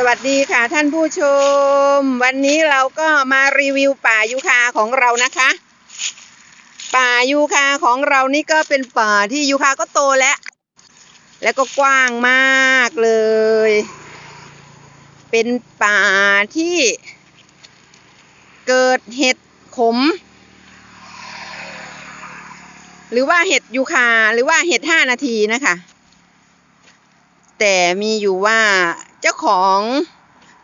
สวัสดีค่ะท่านผู้ชม วันนี้เราก็มารีวิวป่ายูคาของเรานะคะ ป่ายูคาของเรานี่ก็เป็นป่าที่ยูคาก็โตแล้ว แล้วก็กว้างมากเลย เป็นป่าที่เกิดเห็ดขม หรือว่าเห็ดยูคาหรือว่าเห็ดห้านาทีนะคะ แต่มีอยู่ว่า เจ้าของ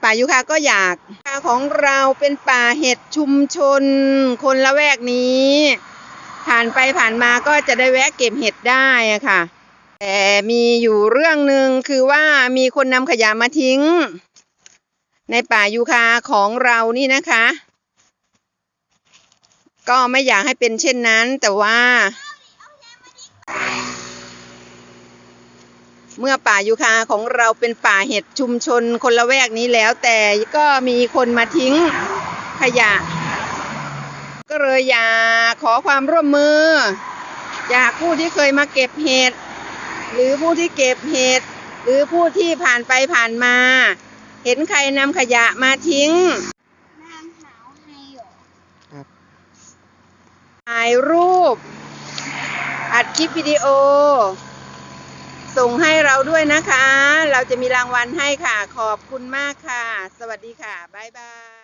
ป่ายูคาก็อยากป่าของเราเป็นป่าเห็ดชุมชน คนละแวกนี้ ผ่านไปผ่านมาก็จะได้แวะเก็บเห็ดได้อะค่ะ แต่มีอยู่เรื่องหนึ่งคือว่ามีคนนำขยะมาทิ้ง ในป่ายูคาของเรานี่นะคะ ก็ไม่อยากให้เป็นเช่นนั้นแต่ว่า เมื่อป่ายูคาของเราเป็นป่าเห็ดชุมชนคนละแวกนี้แล้ว แต่ก็มีคนมาทิ้งขยะ ก็เลยอยากขอความร่วมมือจากผู้ที่เคยมาเก็บเห็ดหรือผู้ที่เก็บเห็ดหรือผู้ที่ผ่านไปผ่านมา เห็นใครนำขยะมาทิ้งถ่ายรูป อัดคลิปวิดีโอ ส่งให้เราด้วยนะคะ เราจะมีรางวัลให้ค่ะ ขอบคุณมากค่ะ สวัสดีค่ะ บ๊ายบาย